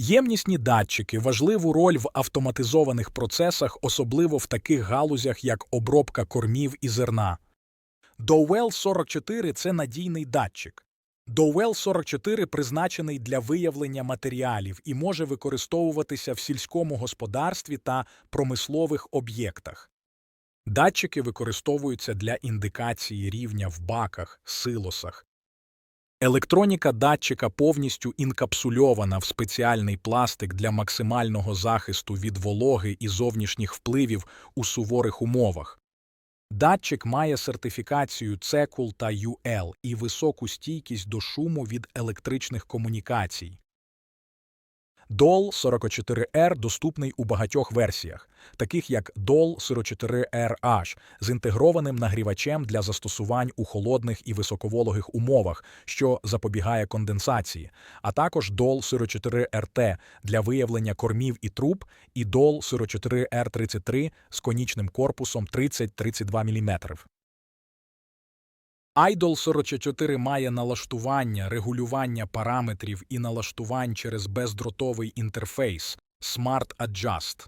Ємнісні датчики важливу роль в автоматизованих процесах, особливо в таких галузях, як обробка кормів і зерна. Dowell 44 – це надійний датчик. Dowell 44 призначений для виявлення матеріалів і може використовуватися в сільському господарстві та промислових об'єктах. Датчики використовуються для індикації рівня в баках, силосах. Електроніка датчика повністю інкапсульована в спеціальний пластик для максимального захисту від вологи і зовнішніх впливів у суворих умовах. Датчик має сертифікацію CECUL та UL і високу стійкість до шуму від електричних комунікацій. DOL 44R доступний у багатьох версіях, таких як DOL 44RH з інтегрованим нагрівачем для застосувань у холодних і високовологих умовах, що запобігає конденсації, а також DOL 44RT для виявлення кормів і труб і DOL 44R33 з конічним корпусом 30-32 мм. Idol 44 має налаштування, регулювання параметрів і налаштувань через бездротовий інтерфейс Smart Adjust.